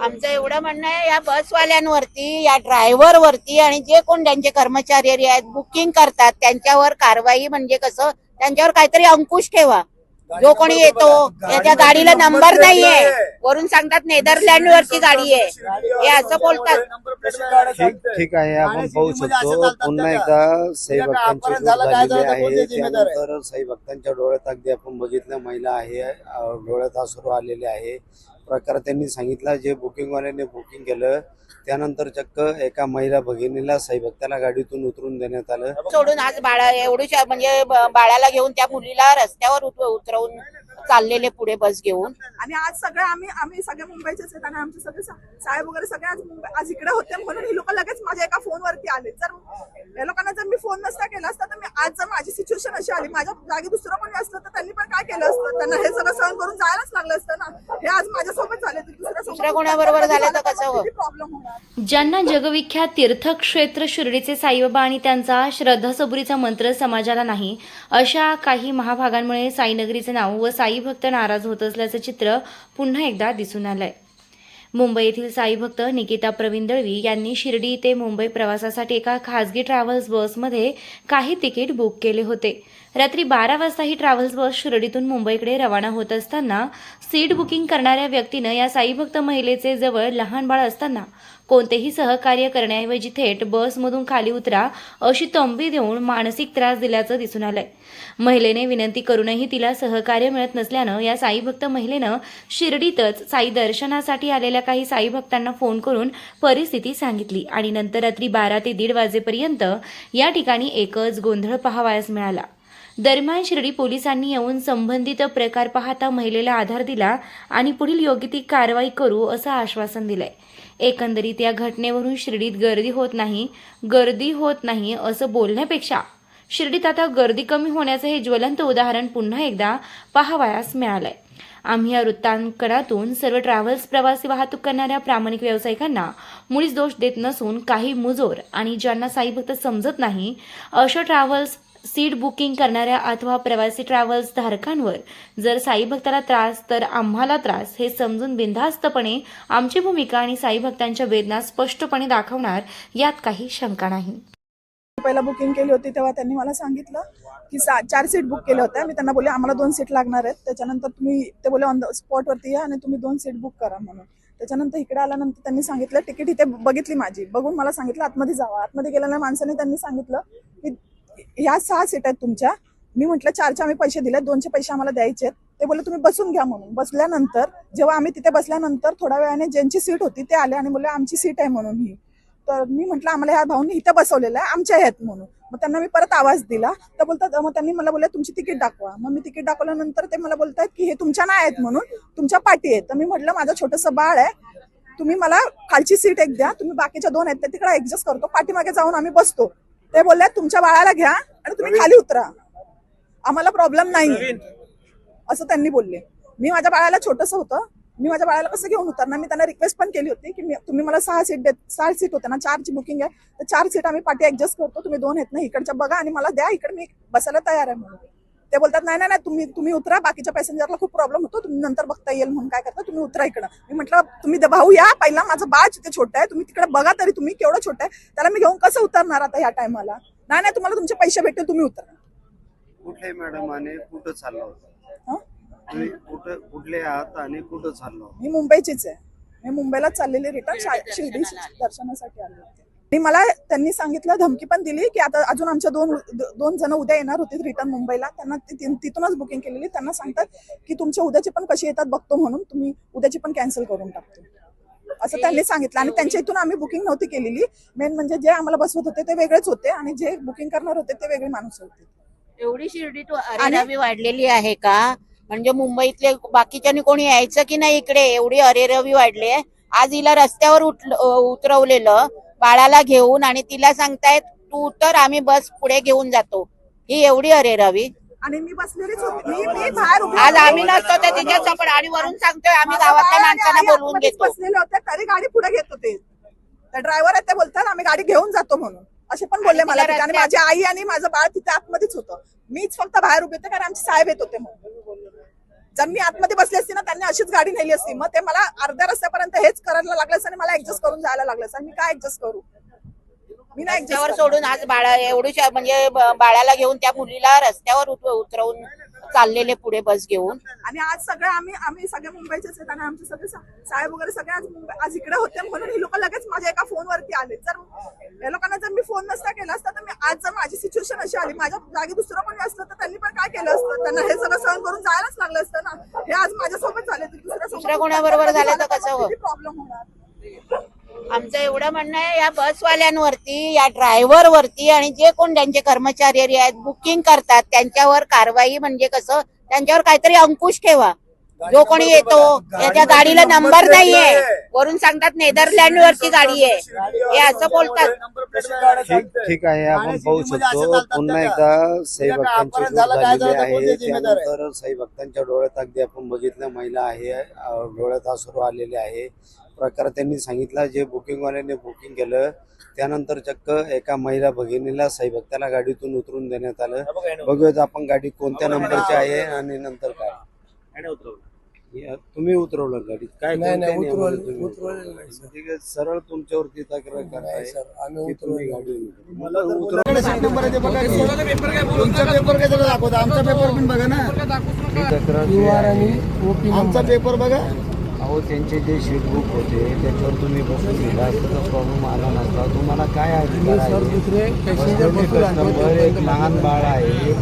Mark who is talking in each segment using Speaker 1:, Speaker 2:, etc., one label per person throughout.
Speaker 1: आमचं एवढं म्हणणं आहे या बसवाल्यांवरती या ड्रायव्हर वरती आणि जे कोण त्यांचे कर्मचारी आहेत बुकिंग करतात त्यांच्यावर कारवाई म्हणजे कसं त्यांच्यावर काहीतरी अंकुश ठेवा. जो कोणी येतो त्याच्या गाडीला नंबर नाहीये. वरून सांगतात नेदरलँड वरची गाडी आहे. हे असं बोलतात.
Speaker 2: ठीक आहे आपण पाहू शकतो. पुन्हा एकदा साई भक्तांची लूट झालेली आहे. त्यानंतर साई भक्तांच्या डोळ्यात अगदी आपण बघितलं महिला आहे डोळ्यात अश्रू आलेले आहे. प्रकार त्यांनी सांगितला जे बुकिंगवाल्याने बुकिंग केलं त्यानंतर चक्क एका महिला भगिनीला साईभक्ताला गाडीतून उतरून देण्यात आलं.
Speaker 1: सोडून आज बाळा एवढ्या म्हणजे बाळाला घेऊन त्या मुलीला रस्त्यावर उतरवून चाललेले पुढे बस घेऊन.
Speaker 3: आणि आज सगळे आम्ही आम्ही सगळे मुंबईचेच आहेत आणि आमचे सगळे सा- साहेब वगैरे सगळे आज मुंबई आज इकडे होते म्हणून ही लोक लगेच माझ्या एका फोनवरती आले. जर या लोकांना जर मी फोन नसता केला असता तर मी आज जर माझी सिच्युएशन अशी आली माझ्या जागी दुसरं कोणी असतं तर त्यांनी पण काय केलं असतं? त्यांना हे सगळं सहन करून जायलाच लागलं असतं ना? हे आज माझ्यासोबत झाले तर दुसऱ्या
Speaker 1: दुसऱ्या कोणाबरोबर झालं तर कसं हो?
Speaker 3: प्रॉब्लेम होणार?
Speaker 4: ज्यांना जगविख्यात तीर्थक्षेत्र शिर्डीचे साईबाबा आणि त्यांचा श्रद्धासबुरीचा मंत्र समाजाला नाही अशा काही महाभागांमुळे साईनगरीचे नाव व साई भक्त नाराज होत असल्याचं चित्र पुन्हा एकदा दिसून आलंय. मुंबई येथील साई भक्त निकिता प्रवीण दळवी यांनी शिर्डी ते मुंबई प्रवासासाठी एका खासगी ट्रॅव्हल्स बसमध्ये काही तिकीट बुक केले होते. रात्री बारा वाजता ही ट्रॅव्हल्स बस शिर्डीतून मुंबईकडे रवाना होत असताना सीट बुकिंग करणाऱ्या व्यक्तीनं या साईभक्त महिलेचे जवळ लहान बाळ असताना कोणतेही सहकार्य करण्याऐवजी थेट बसमधून खाली उतरा अशी तंबी देऊन मानसिक त्रास दिल्याचं दिसून आलंय. महिलेने विनंती करूनही तिला सहकार्य मिळत नसल्यानं या साईभक्त महिलेनं शिर्डीतच साई दर्शनासाठी आलेल्या काही साईभक्तांना फोन करून परिस्थिती सांगितली आणि नंतर रात्री बारा ते दीड वाजेपर्यंत या ठिकाणी एकच गोंधळ पाहावयास मिळाला. दरम्यान शिर्डी पोलिसांनी येऊन संबंधित प्रकार पाहता महिलेला आधार दिला आणि पुढील योग्य ती कारवाई करू असं आश्वासन दिलंय. एकंदरीत या घटनेवरून शिर्डीत गर्दी होत नाही गर्दी होत नाही असं बोलण्यापेक्षा शिर्डीत आता गर्दी कमी होण्याचं हे ज्वलंत उदाहरण पुन्हा एकदा पाहावयास मिळालंय. आम्ही या वृत्तांकनातून सर्व ट्रॅव्हल्स प्रवासी वाहतूक करणाऱ्या प्रामाणिक व्यावसायिकांना मुळीच दोष देत नसून काही मुजोर आणि ज्यांना साईभक्त समजत नाही अशा ट्रॅव्हल्स सीट बुकिंग करणाऱ्या अथवा प्रवासी ट्रॅव्हल्स धारकांवर जर साई भक्ताला त्रास तर आम्हाला त्रास हे समजून बिनधास्तपणे आमची भूमिका आणि साई भक्तांच्या वेदना स्पष्टपणे दाखवणार यात काही शंका नाही.
Speaker 3: पहिला बुकिंग केली होती तेव्हा त्यांनी मला सांगितलं की सा चार सीट बुक केल्या होत्या. मी त्यांना बोलले आम्हाला दोन सीट लागणार आहेत. त्याच्यानंतर तुम्ही ते बोले ऑन द स्पॉटवरती या आणि तुम्ही दोन सीट बुक करा म्हणून. त्याच्यानंतर इकडे आल्यानंतर त्यांनी सांगितलं तिकीट इथे बघितली माझी. बघून मला सांगितलं आतमध्ये जावा. आतमध्ये गेलेल्या माणसाने त्यांनी सांगितलं की ह्या सहा सीट आहेत तुमच्या. मी म्हटलं चारचे आम्ही पैसे दिले दोनशे पैसे आम्हाला द्यायचे ते बोलले तुम्ही बसून घ्या म्हणून. बसल्यानंतर जेव्हा आम्ही तिथे बसल्यानंतर थोड्या वेळाने ज्यांची सीट होती ते आले आणि बोलले आमची सीट आहे म्हणून ही. तर मी म्हटलं आम्हाला ह्या भाऊनी इथं बसवलेलं आहे आमच्या आहेत म्हणून. मग त्यांना मी परत आवाज दिला. तर बोलतात मग त्यांनी मला बोलले तुमची तिकीट दाखवा. मग मी तिकीट दाखवल्यानंतर ते मला बोलतात की हे तुमच्या नाही आहेत म्हणून तुमच्या पाठी आहेत. तर मी म्हटलं माझं छोटंसं बाळ आहे तुम्ही मला खालची सीट एक द्या तुम्ही बाकीच्या दोन आहेत त्या तिकडे ऍडजस्ट करतो पाठीमागे जाऊन आम्ही बसतो. ते बोलले तुमच्या बाळाला घ्या आणि तुम्ही खाली उतरा. आम्हाला प्रॉब्लेम नाही. असं त्यांनी बोलले. मी माझ्या बाळाला छोटंसं होतं. मी माझ्या बाळाला कसं घेऊन उतरणार? मी त्यांना रिक्वेस्ट पण केली होती की तुम्ही मला सहा सीट देत सहा सीट होते ना चारची बुकिंग आहे. तर चार सीट आम्ही पाठी ऍडजस्ट करतो. तुम्ही दोन आहेत ना इकडच्या बघा आणि मला द्या. इकडे मी बसायला तयार आहे म्हणून. ते बोलतात नाही नाही नाही तुम्ही तुम्ही उतरा बाकीच्या पॅसेंजरला खूप प्रॉब्लेम होतो तुम्ही नंतर बघता येईल म्हणून काय करता तुम्ही उतरा इकडं. मी म्हटलं तुम्ही भाऊ या पहिला माझं बाळ तिथे छोटं आहे तुम्ही तिकडे बघा तरी तुम्ही केवढं छोटं आहे त्याला मी घेऊन कसं उतरणार आता ह्या टायमाला? नाही नाही तुम्हाला तुमचे पैसे भेटतील तुम्ही उतरा.
Speaker 2: कुठले मॅडम आणि कुठं चाललो होतं
Speaker 3: हं?
Speaker 2: तुम्ही कुठं कुठले आहात आणि कुठं चाललो
Speaker 3: मी मुंबईचीच आहे. मी मुंबईलाच चाललेली रिटर्न शिर्डी दर्शनासाठी आले होते. आणि मला त्यांनी सांगितलं धमकी पण दिली की आता अजून आमच्या दोन दोन जण उद्या येणार होते रिटर्न मुंबईला. त्यांना तिथूनच बुकिंग केलेली. त्यांना सांगतात की तुमचे उद्याचे पण कसे येतात बघतो म्हणून तुम्ही उद्याची पण कॅन्सल करून टाकतो. असं त्यांनी सांगितलं. आणि त्यांच्या इथून आम्ही बुकिंग नव्हती केलेली. मेन म्हणजे जे आम्हाला बसवत होते ते वेगळेच होते आणि जे बुकिंग करणार होते ते वेगळे माणूस होते.
Speaker 1: एवढी शिर्डीत अरेरावी वाढलेली आहे का? म्हणजे मुंबईतले बाकीच्यानी कोणी यायचं की नाही इकडे? एवढी अरेरवी वाढली आहे. आज हिला रस्त्यावर उतरवलेलं. बाळाला घेऊन आणि तिला सांगतायत तू उतर आम्ही बस पुढे घेऊन जातो. ही एवढी अरेरावी
Speaker 3: आणि मी बसलेलीच होती. मी मी बाहेर उभी
Speaker 1: आज
Speaker 3: होती.
Speaker 1: आम्ही नसतो तर तिच्या सपड आणि वरून सांगतोय आम्ही
Speaker 3: माझा
Speaker 1: गावातल्या
Speaker 3: आणि
Speaker 1: माणसांना बोलवून
Speaker 3: आतमध्येच
Speaker 1: घेतो.
Speaker 3: बसलेले होते तरी गाडी पुढे घेत होते. त्या ड्रायव्हर आहेत ते बोलतात आम्ही गाडी घेऊन जातो म्हणून. असे पण बोलले मला
Speaker 1: तिला
Speaker 3: तिथे. आणि
Speaker 1: रस्त्यात-
Speaker 3: माझी आई आणि माझं बाळ तिथे आतमध्येच होतं. मीच फक्त बाहेर उभे होते कारण आमचे साहेब येत होते म्हणून. जर मी आतमध्ये बसली असती ना त्यांनी अशीच गाडी नेली असती. मग ते मला अर्ध्या रस्त्यापर्यंत हेच करायला लागलं आणि मला ऍडजस्ट करून जायला लागलं आणि मी काय ऍडजस्ट करू? मी
Speaker 1: रस्त्यावर
Speaker 3: ऍडजस्ट
Speaker 1: सोडून आज बाळा एवढी म्हणजे बाळाला घेऊन त्या मुलीला रस्त्यावर उत- उतरवून चाललेले पुढे बस घेऊन.
Speaker 3: आणि आज सगळे आम्ही आम्ही सगळे मुंबईचेच आहेत आणि आमचे सगळे साहेब वगैरे सगळे आज मुंबई आज इकडे होते म्हणून ही लोक लगेच माझ्या एका फोनवरती आले. जर या लोकांना जर मी फोन नसता केला असता तर मी आज जर माझी सिच्युएशन अशी आली माझ्या जागी दुसरं कोणी असतं तर त्यांनी पण काय केलं असतं? त्यांना हे सगळं सहन करून जायलाच लागलं असतं ना? हे आज माझ्यासोबत झाले दुसऱ्या
Speaker 1: दुसऱ्या कोणाबरोबर झालं तर कसं?
Speaker 3: प्रॉब्लेम होणार?
Speaker 1: आमचं एवढं म्हणणं आहे या बसवाल्यांवरती या ड्रायव्हर वरती आणि जे कोण त्यांचे कर्मचारी आहेत बुकिंग करतात त्यांच्यावर कारवाई म्हणजे कसं त्यांच्यावर काहीतरी अंकुश ठेवा. जो कोणी येतो याच्या गाडीला नंबर नाहीये. वरून सांगतात नेदरलँड वरची गाडी आहे. हे असं बोलतात.
Speaker 2: ठीक आहे आपण पाहू शकतो. पुन्हा एकदा साई भक्तांची झालेली आहे. त्यानंतर साई भक्तांच्या डोळ्यात अगदी आपण बघितलं महिला आहे डोळ्यात अश्रू आलेले आहे. प्रकार त्यांनी सांगितला जे बुकिंगवाल्याने बुकिंग केलं त्यानंतर चक्क एका महिला भगिनीला साई भक्ताला गाडीतून उतरून देण्यात आलं. बघूयात आपण गाडी कोणत्या नंबरची आहे आणि नंतर काय. या- तुम्ही उतरवलं गाडीत. काय
Speaker 5: नाही, नाही,
Speaker 2: कोणत्या
Speaker 5: उतरवलं-
Speaker 2: नियमाने तुम्ही
Speaker 5: उतरवलेलं नाही, सर.
Speaker 2: सरळ तुमच्यावरती तक्रार करताय
Speaker 5: सर, आम्ही
Speaker 2: की तुम्ही
Speaker 5: उतरवलं.
Speaker 2: गाडी मला उतरव
Speaker 6: नंबर आहे ते बघा की. तुमचा पेपर काय दाखवता? आमचा पेपर पण बघा ना.
Speaker 2: ही तक्रार जी आहे,
Speaker 6: आमचा पेपर बघा.
Speaker 2: अहो त्यांचे जे शीट बुक होते त्याच्यावर तुम्ही बसून असता तर प्रॉब्लेम आला नसता. तुम्हाला काय अधिकार आहे? कस्टमर एक लहान बाळ आहे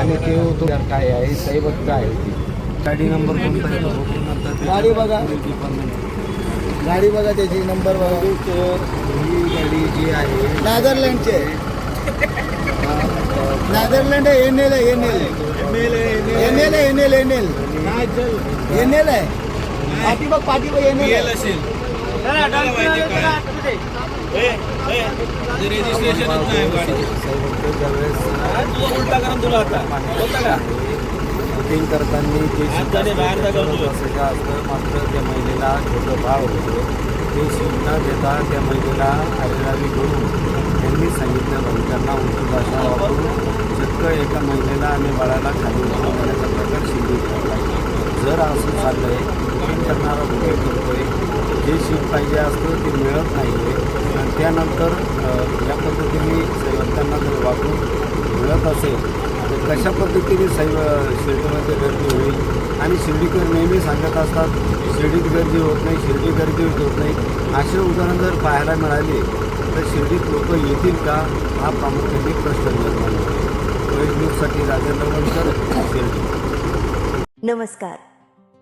Speaker 2: आणि ते उतरणार काय आहे? साईबक्त आहे ती. गाडी नंबर कोणता आहे?
Speaker 6: गाडी बघा. गाडी बघा त्याची नंबर बघा.
Speaker 2: ही गाडी जी आहे
Speaker 6: नेदरलँडचे नेदरलँड आहे एन एल आहे एन एल एन एल आहे N L N L N L आहे. पाठी बघ पाठी बघ एन एल
Speaker 2: बुकिंग करताना जे असं असतं मात्र त्या महिलेला छोटं बाळ होतं ते न देता त्या महिलेला आरेरावी करून त्यांनी सांगितलं भाविकांना उर्दू भाषा वापरून चक्क एका महिलेला आणि बाळाला खाली उतरून देण्याचा प्रकार घडला जर असं चाललं आहे काम करणारा कुठे करतो आहे जे सीट पाहिजे असतं ते मिळत नाही आहे आणि त्यानंतर ज्या या पद्धतीने त्यांना जर वापरून मिळत असेल तर कशा पद्धतीने साई शिर्डीमध्ये गर्दी होईल? आणि शिर्डीकर नेहमी सांगत असतात शिर्डीत गर्दी होत नाही शिर्डी गर्दी होत नाही. असे उदाहरण जर पाहायला मिळाले तर शिर्डीत लोक येतील का? हा प्रामुख्याने प्रश्न निर्माण होतो. रोहित न्यूजसाठी राजेंद्र वनकर शिर्डी.
Speaker 7: नमस्कार.